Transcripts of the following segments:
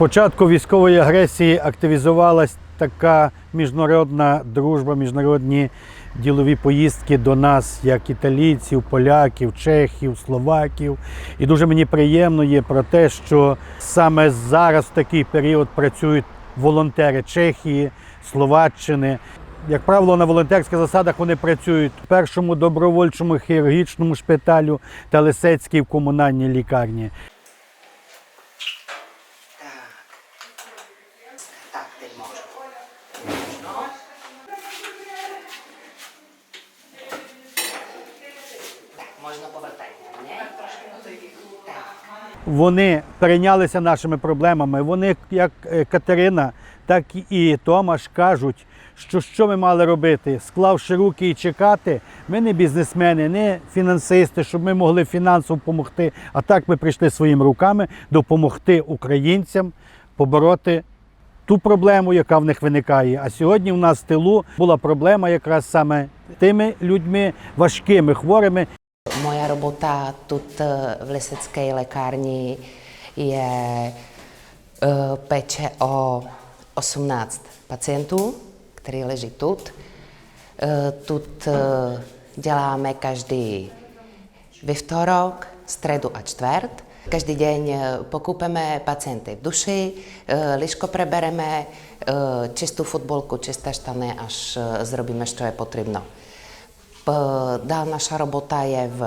початку військової агресії активізувалась така міжнародна дружба, міжнародні ділові поїздки до нас, як італійців, поляків, чехів, словаків. І дуже мені приємно є про те, що саме зараз в такий період працюють волонтери Чехії, Словаччини. Як правило, на волонтерських засадах вони працюють в першому добровольчому хірургічному шпиталю та Лисецькій в комунальній лікарні. Так, ти можеш. Так, можна повертати, не? Так. Вони перейнялися нашими проблемами. Вони, як е, Катерина, так і Томаш кажуть, що що ми мали робити, склавши руки і чекати. Ми не бізнесмени, не фінансисти, щоб ми могли фінансово допомогти. А так ми прийшли своїми руками допомогти українцям побороти ту проблему, яка в них виникає. А сьогодні в нас в тилу була проблема якраз саме тими людьми важкими, хворими, Moja robota тут eh, v Lisecké lékárni je eh, péče o 18 pacientů, který leží tut. Eh, Tut eh, děláme každý vyvtorok, středu a čtvrt. Každý den eh, pokupeme pacienty v duši, eh, liško prebereme, eh, čistou fotbolku, čisté štany, až eh, zrobíme, co je potřebno. Naša robota je v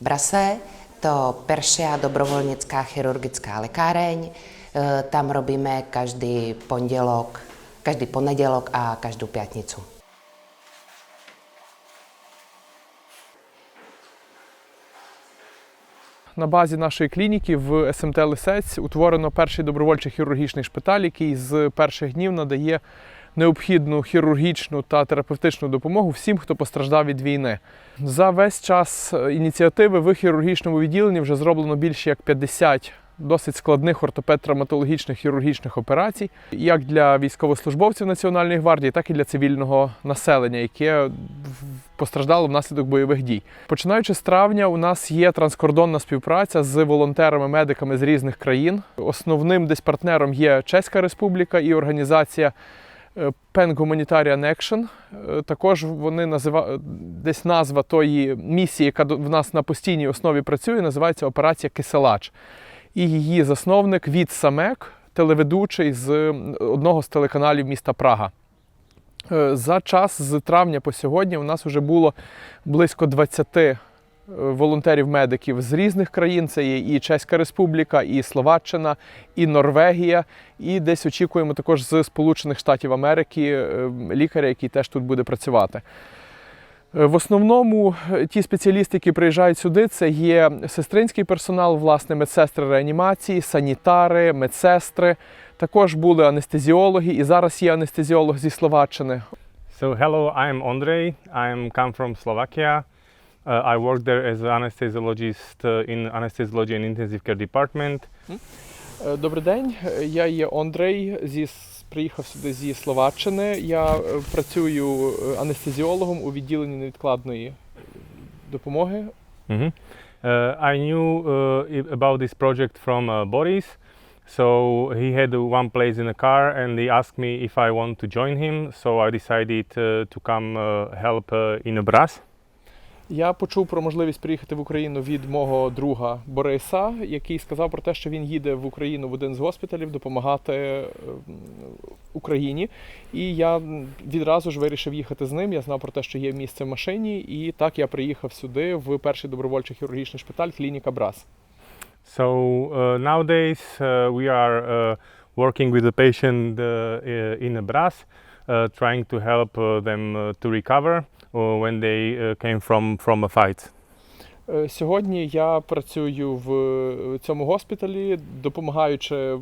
Brase, to Peršia dobrovolnická chirurgická lékáreň. E, Tam robíme každý pondělok, každý ponedělok a každou pětnicu. На базі нашої клініки в СМТ Лисець утворено перший добровольчий хірургічний шпиталь, який з перших днів надає необхідну хірургічну та терапевтичну допомогу всім, хто постраждав від війни. За весь час е, ініціативи в хірургічному відділенні вже зроблено більше як 50 досить складних ортопед-травматологічних хірургічних операцій, як для військовослужбовців Національної гвардії, так і для цивільного населення, яке постраждало внаслідок бойових дій. Починаючи з травня, у нас є транскордонна співпраця з волонтерами-медиками з різних країн. Основним десь партнером є Чеська Республіка і організація Pen Humanitarian Action. Е, Також вони назива... десь назва тої місії, яка в нас на постійній основі працює, називається Операція Киселач. І її засновник Від Самек, телеведучий з одного з телеканалів міста Прага. Е, За час з травня по сьогодні у нас вже було близько 20 е, волонтерів-медиків з різних країн. Це є і Чеська Республіка, і Словаччина, і Норвегія. І десь очікуємо також з Сполучених Штатів Америки е, лікаря, який теж тут буде працювати. Е, В основному е, ті спеціалісти, які приїжджають сюди, це є сестринський персонал, власне, медсестри реанімації, санітари, медсестри. Також були анестезіологи, і зараз є анестезіолог зі Словаччини. So hello, I'm Ondrej. I'm come from Slovakia. Uh, I work there as an anesthesiologist uh, in anesthesiology and intensive care department. Е, Добрий день, Е, я є Ондрей, зі, с- приїхав сюди зі Словаччини. Я е, працюю е, анестезіологом у відділенні невідкладної допомоги. Mhm. Uh, I knew uh, i- about this project from uh, Boris. So he had uh, one place in a car and he asked me if I want to join him. So I decided uh, to come uh, help uh, in Bras. Я почув про можливість приїхати в Україну від мого друга Бориса, який сказав про те, що він їде в Україну в один з госпіталів допомагати Україні. І я відразу ж вирішив їхати з ним. Я знав про те, що є місце в машині, і так я приїхав сюди в перший добровольчий хірургічний шпиталь клініка Брас. So uh, nowadays uh, we are uh, working with the patient uh, in Bras, uh, trying to help uh, them uh, to recover uh, when they uh, came from, from a fight. Е, Сьогодні я працюю в е, цьому госпіталі, допомагаючи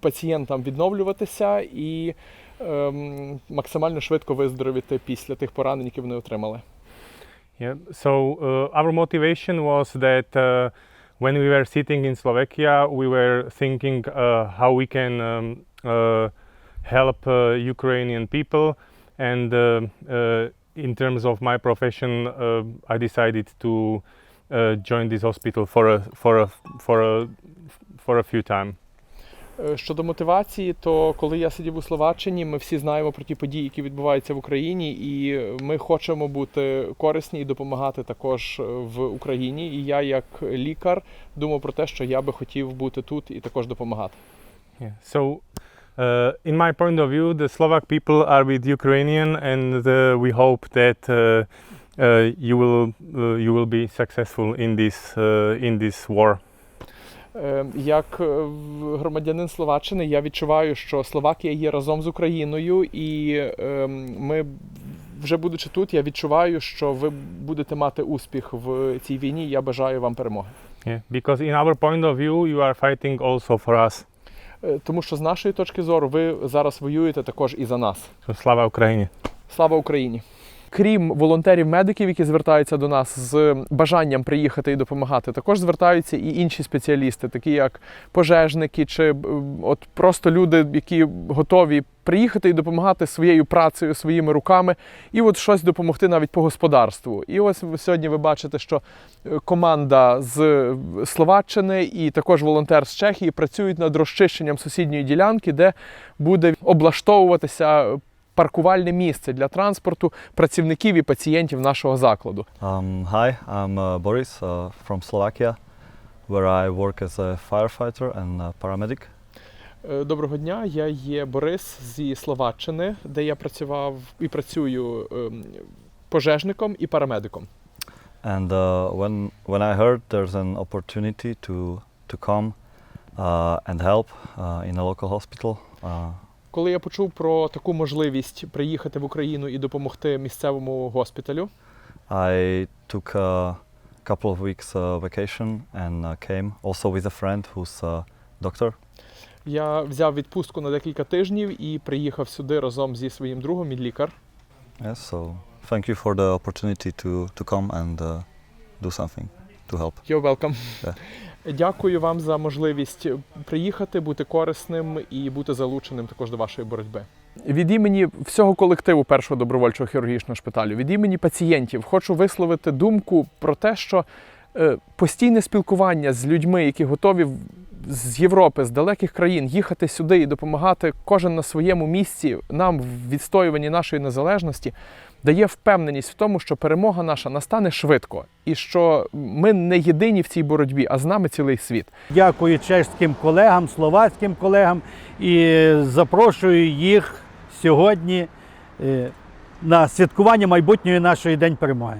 пацієнтам відновлюватися і ем, максимально швидко виздоровіти після тих поранень, які вони отримали. Yeah. So uh, our motivation was that uh, when we were sitting in Slovakia, we were thinking uh, how we can um, uh, help uh, Ukrainian people, and uh, uh, in terms of my profession, uh, I decided to uh, join this hospital for a for a for a for a few time. Е, Щодо мотивації, то коли я сидів у Словаччині, ми всі знаємо про ті події, які відбуваються в Україні, і ми хочемо бути корисні і допомагати також в Україні. І я, як лікар, думав про те, що я би хотів бути тут і також допомагати. Yeah. So, uh, in my point of view, the Slovak people are with Ukrainian, and uh, we hope that uh, uh, you will uh, you will be successful in this uh, in this war. Е, Як е, громадянин Словаччини, я відчуваю, що Словакія є разом з Україною, і е, ми, вже будучи тут, я відчуваю, що ви будете мати успіх в цій війні. Я бажаю вам перемоги. Yeah. Because in our point of view, you are fighting also for us. Е, Тому що з нашої точки зору ви зараз воюєте також і за нас. Слава Україні! Слава Україні! Крім волонтерів-медиків, які звертаються до нас з бажанням приїхати і допомагати, також звертаються і інші спеціалісти, такі як пожежники, чи от просто люди, які готові приїхати і допомагати своєю працею, своїми руками, і от щось допомогти навіть по господарству. І ось сьогодні ви бачите, що е, команда з Словаччини і також волонтер з Чехії працюють над розчищенням сусідньої ділянки, де буде облаштовуватися паркувальне місце для транспорту працівників і пацієнтів нашого закладу. Um, hi, I'm uh, Boris uh, from Slovakia, where I work as a firefighter and a paramedic. Е, Доброго дня, я є Борис зі Словаччини, де я працював і працюю ем, пожежником і парамедиком. And uh, when when I heard there's an opportunity to to come uh, and help uh, in a local hospital, uh, Коли я почув про таку можливість приїхати в Україну і допомогти місцевому госпіталю, I took a couple of weeks uh, vacation and uh, came also with a friend who's a doctor. я взяв відпустку на декілька тижнів і приїхав сюди разом зі своїм другом, він лікар. Yes, so thank you for the opportunity to to come and uh, do something to help. You're welcome. Да. Дякую вам за можливість приїхати, бути корисним і бути залученим також до вашої боротьби. Від імені всього колективу першого добровольчого хірургічного шпиталю, від імені пацієнтів, хочу висловити думку про те, що е, постійне спілкування з людьми, які готові з Європи, з далеких країн їхати сюди і допомагати кожен на своєму місці нам в відстоюванні нашої незалежності, дає впевненість в тому, що перемога наша настане швидко, і що ми не єдині в цій боротьбі, а з нами цілий світ. Дякую чеським колегам, словацьким колегам і запрошую їх сьогодні е, на святкування майбутньої нашої День перемоги.